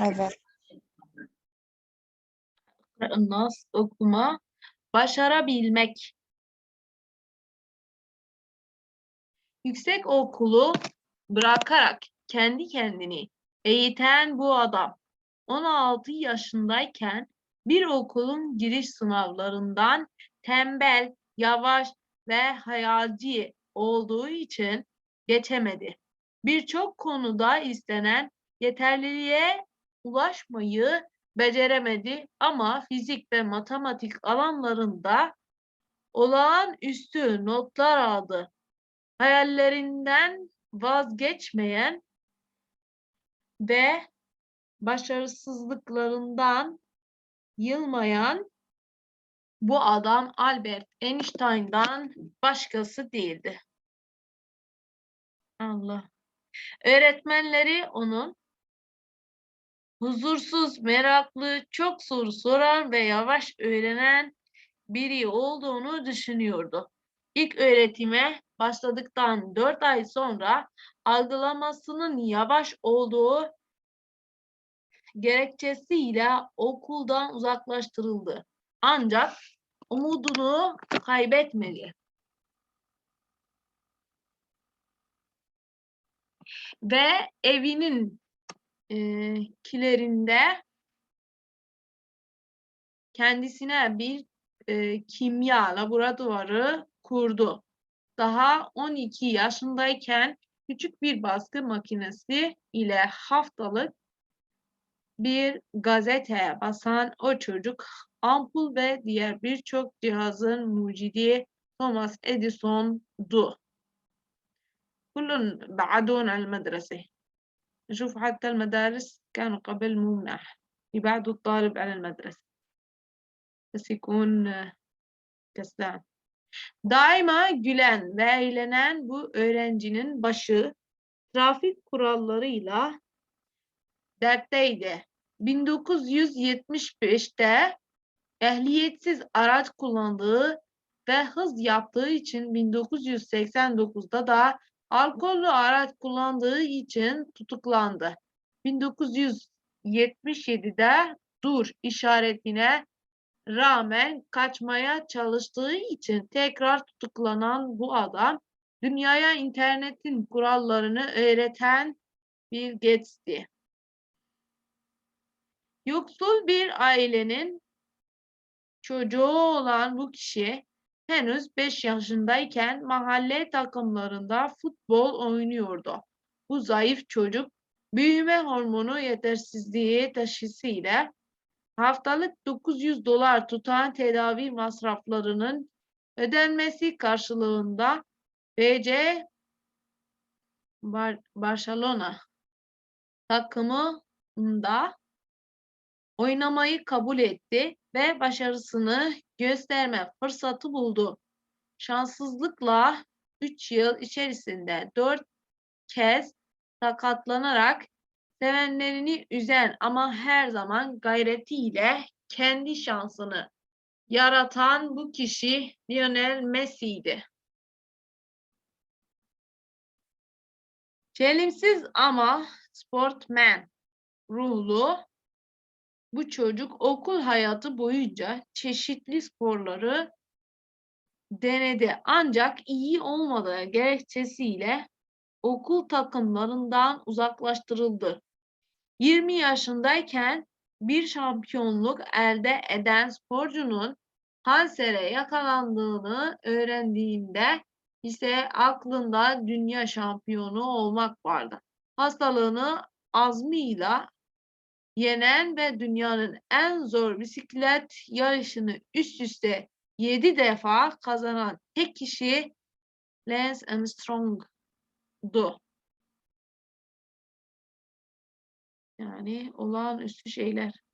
Evet. Nas okuma, başarabilmek. Yüksek okulu bırakarak kendi kendini eğiten bu adam 16 yaşındayken bir okulun giriş sınavlarından tembel, yavaş ve hayalci olduğu için geçemedi. Birçok konuda istenen yeterliliğe ulaşmayı beceremedi ama fizik ve matematik alanlarında olağanüstü notlar aldı. Hayallerinden vazgeçmeyen ve başarısızlıklarından yılmayan bu adam Albert Einstein'dan başkası değildi. Allah. Öğretmenleri onun huzursuz, meraklı, çok soru soran ve yavaş öğrenen biri olduğunu düşünüyordu. İlk öğretime başladıktan 4 ay sonra algılamasının yavaş olduğu gerekçesiyle okuldan uzaklaştırıldı. Ancak umudunu kaybetmedi. Ve evinin e, kilerinde kendisine bir e, kimya laboratuvarı kurdu. Daha 12 yaşındayken küçük bir baskı makinesi ile haftalık bir gazete basan o çocuk ampul ve diğer birçok cihazın mucidi Thomas Edison'du. Kulun ba'dun el medrese. نشوف حتى المدارس كانوا قبل مو مناح يبعدوا الطالب على المدرسة بس يكون آه، كسلان Daima gülen ve eğlenen bu öğrencinin başı trafik kurallarıyla dertteydi. 1975'te ehliyetsiz araç kullandığı ve hız yaptığı için 1989'da da alkollü araç kullandığı için tutuklandı. 1977'de dur işaretine rağmen kaçmaya çalıştığı için tekrar tutuklanan bu adam dünyaya internetin kurallarını öğreten Bill Gates'ti. Yoksul bir ailenin çocuğu olan bu kişi henüz 5 yaşındayken mahalle takımlarında futbol oynuyordu. Bu zayıf çocuk büyüme hormonu yetersizliği taşısıyla haftalık 900 dolar tutan tedavi masraflarının ödenmesi karşılığında BC Bar Barcelona takımında oynamayı kabul etti ve başarısını gösterme fırsatı buldu. Şanssızlıkla 3 yıl içerisinde 4 kez sakatlanarak sevenlerini üzen ama her zaman gayretiyle kendi şansını yaratan bu kişi Lionel Messi'ydi. Çelimsiz ama sportman ruhlu bu çocuk okul hayatı boyunca çeşitli sporları denedi ancak iyi olmadığı gerekçesiyle okul takımlarından uzaklaştırıldı. 20 yaşındayken bir şampiyonluk elde eden sporcunun kansere yakalandığını öğrendiğinde ise aklında dünya şampiyonu olmak vardı. Hastalığını azmiyle yenen ve dünyanın en zor bisiklet yarışını üst üste 7 defa kazanan tek kişi Lance Armstrong'du. Yani olağanüstü şeyler.